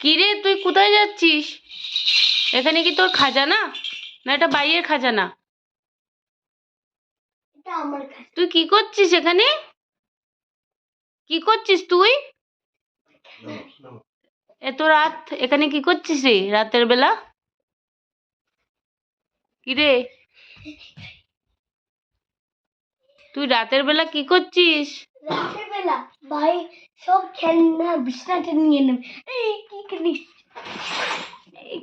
কিরে তুই কোথায় যাচ্ছিস? এখানে কি তোর খাজানা? না এটা বাইয়ের খাজানা। এটা আমার কাছে তুই কি করছিস এখানে? কি করছিস তুই? এত রাত। এখানে কি করছিস রে রাতের বেলা? কি রে তুই রাতের বেলা কি করছিস? রাতের বেলা ভাই সব খেলনা বিছনাতে নিয়ে নেবে এই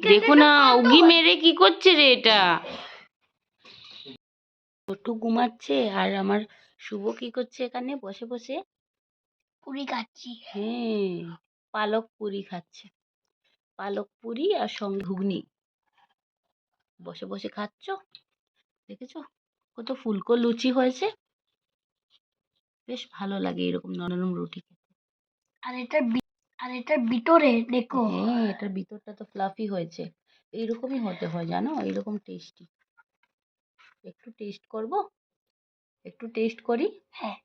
দেখো না উগি মেরে কি করছে রে এটা? ছোট্টু ঘুমাচ্ছে আর আমার শুভ কি করছে এখানে? বসে বসে। পুরি খাচ্ছি। হ্যাঁ পালক পুরি খাচ্ছে। পালক পুরি আর সঙ্গে ঘুগনি। বসে বসে খাচ্ছ? দেখেছ? কত ফুলকো লুচি হয়েছে। বেশ ভালো লাগে এরকম নরম রুটি খেতে। আর এটার বি- আর এটার ভিতরে দেখো। হ্যাঁ এটার ভিতরটা তো ফ্লাফি হয়েছে। এইরকমই হতে হয় জানো? এইরকম টেস্টি একটু টেস্ট করব? একটু টেস্ট করি? হ্যাঁ।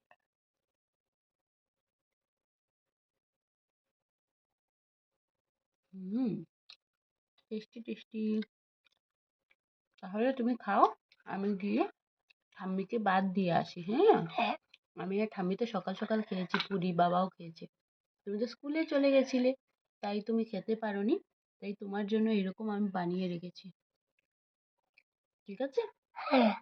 হুম টেস্টি টেস্টি তাহলে তুমি খাও আমি গিয়ে ঠাম্মিকে বাদ দিয়ে আসি হ্যাঁ? হ্যাঁ। আমি আর ঠাম্মি তো সকাল সকাল খেয়েছি পুরি বাবাও খেয়েছে। তুমি তো স্কুলে চলে গেছিলে, তাই তুমি খেতে পারোনি, তাই তোমার জন্য এরকম আমি বানিয়ে রেখেছি। ঠিক আছে? হ্যাঁ।